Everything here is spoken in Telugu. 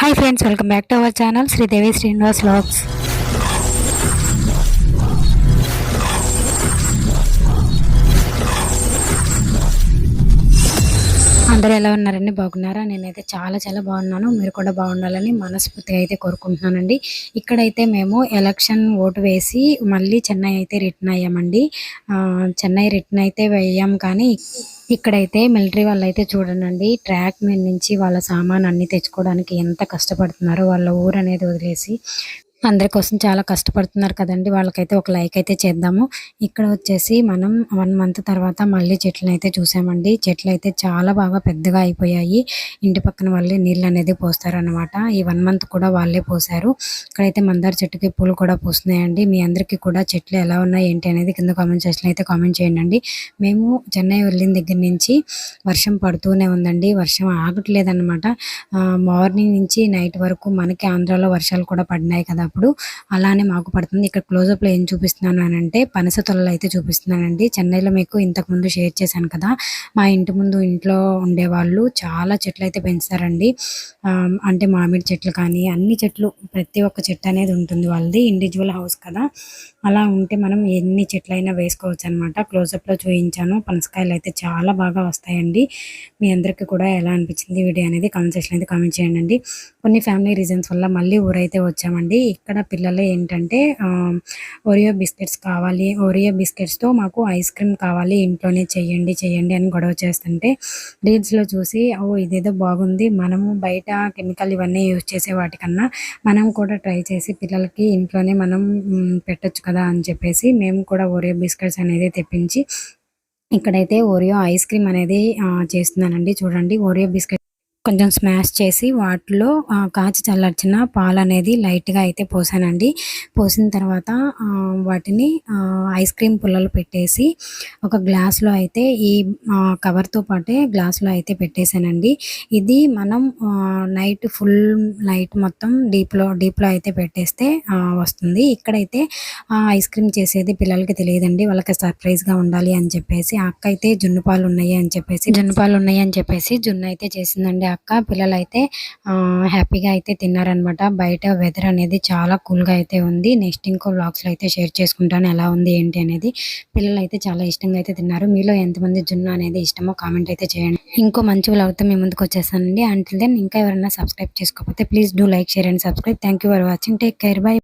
Hi friends welcome back to our channel Sridevi Srinivas vlogs అందరూ ఎలా ఉన్నారండి? బాగున్నారా? నేనైతే చాలా చాలా బాగున్నాను. మీరు కూడా బాగుండాలని మనస్ఫూర్తిగా అయితే కోరుకుంటున్నానండి. ఇక్కడైతే మేము ఎలక్షన్ ఓటు వేసి మళ్ళీ చెన్నై అయితే రిటర్న్ అయ్యామండి. చెన్నై రిటర్న్ అయితే వేయాం కానీ ఇక్కడైతే మిలిటరీ వాళ్ళు అయితే చూడండి ట్రాక్ మీద నుంచి వాళ్ళ సామాన్ అన్ని తెచ్చుకోవడానికి ఎంత కష్టపడుతున్నారో వాళ్ళ ఊరు అనేది వదిలేసి అందరి కోసం చాలా కష్టపడుతున్నారు కదండి. వాళ్ళకైతే ఒక లైక్ అయితే చేద్దాము. ఇక్కడ వచ్చేసి మనం వన్ మంత్ తర్వాత మళ్ళీ చెట్లను అయితే చూసామండి. చెట్లు అయితే చాలా బాగా పెద్దగా అయిపోయాయి. ఇంటి పక్కన వాళ్ళే నీళ్ళు అనేది పోస్తారనమాట ఈ వన్ మంత్ కూడా వాళ్ళే పోసారు ఇక్కడైతే మందార చెట్టుకి పూలు కూడా పూస్తున్నాయండి. మీ అందరికీ కూడా చెట్లు ఎలా ఉన్నాయి ఏంటి అనేది కింద కామెంట్ సెక్షన్ అయితే కామెంట్ చేయండి మేము చెన్నై వెళ్ళిన దగ్గర నుంచి వర్షం పడుతూనే ఉందండి. వర్షం ఆగట్లేదన్నమాట. మార్నింగ్ నుంచి నైట్ వరకు మనకి ఆంధ్రాలో వర్షాలు కూడా పడినాయి కదా. అప్పుడు అలానే మాకు పడుతుంది. ఇక్కడ క్లోజప్లో ఏం చూపిస్తున్నాను అని అంటే పనస తొలలు అయితే చూపిస్తున్నానండి. చెన్నైలో మీకు ఇంతకు ముందు షేర్ చేశాను కదా. మా ఇంటి ముందు ఇంట్లో ఉండేవాళ్ళు చాలా చెట్లు అయితే పెంచుతారండి. అంటే మామిడి చెట్లు కానీ అన్ని చెట్లు ప్రతి ఒక్క చెట్టు అనేది ఉంటుంది వాళ్ళది ఇండివిజువల్ హౌస్ కదా. అలా ఉంటే మనం ఎన్ని చెట్లైనా వేసుకోవచ్చు అనమాట క్లోజప్లో చూపించాను పనసకాయలు అయితే చాలా బాగా వస్తాయండి. మీ అందరికీ కూడా ఎలా అనిపించింది వీడియో అనేది కామెంట్ సెక్షన్ అయితే కామెంట్ చేయండి. కొన్ని ఫ్యామిలీ రీజన్స్ వల్ల మళ్ళీ ఊరైతే వచ్చామండి. ఇక్కడ పిల్లలు ఏంటంటే ఓరియో బిస్కెట్స్ కావాలి. ఓరియో బిస్కెట్స్తో మాకు ఐస్ క్రీమ్ కావాలి. ఇంట్లోనే చెయ్యండి చెయ్యండి అని గొడవ చేస్తుంటే రీల్స్లో చూసి ఓ ఇదేదో బాగుంది. మనము బయట కెమికల్ ఇవన్నీ యూజ్ చేసే వాటికన్నా మనం కూడా ట్రై చేసి పిల్లలకి ఇంట్లోనే మనం పెట్టచ్చు పెట్టొచ్చు కదా అని చెప్పేసి మేము కూడా ఓరియో బిస్కెట్స్ అనేది తెప్పించి ఇక్కడైతే ఓరియో ఐస్ క్రీమ్ అనేది చేస్తున్నానండి. చూడండి ఓరియో బిస్కెట్ కొంచెం స్మాష్ చేసి వాటిలో కాచి చల్లార్చిన పాలు అనేది లైట్గా అయితే పోసానండి. పోసిన తర్వాత వాటిని ఐస్ క్రీమ్ పుల్లలు పెట్టేసి ఒక గ్లాస్లో అయితే ఈ కవర్తో పాటే గ్లాస్లో అయితే పెట్టేశానండి ఇది మనం నైట్ ఫుల్ నైట్ మొత్తం డీప్లో డీప్లో అయితే పెట్టేస్తే వస్తుంది. ఇక్కడైతే ఆ ఐస్ క్రీమ్ చేసేది పిల్లలకి తెలియదండి. వాళ్ళకి సర్ప్రైజ్గా ఉండాలి అని చెప్పేసి అక్క అయితే జున్ను పాలు ఉన్నాయి అని చెప్పేసి జున్ను పాలు ఉన్నాయి అని చెప్పేసి జున్ను అయితే చేసిందండి. ఆ అక్క పిల్లలు అయితే ఆ, హ్యాపీగా అయితే తిన్నారనమాట బయట వెదర్ అనేది చాలా కూల్గా అయితే ఉంది. నెక్స్ట్ ఇంకో బ్లాగ్స్లో అయితే షేర్ చేసుకుంటాను ఎలా ఉంది ఏంటి అనేది. పిల్లలు అయితే చాలా ఇష్టంగా అయితే తిన్నారు. మీలో ఎంతమంది జున్ను అనేది ఇష్టమో కామెంట్ అయితే చేయండి. ఇంకో మంచి బ్లాగ్తో మీ ముందుకు వచ్చేసానండి అంటిల్ దెన్ ఇంకా ఎవరైనా సబ్స్క్రైబ్ చేసుకోకపోతే please do like share and subscribe thank you for watching take care bye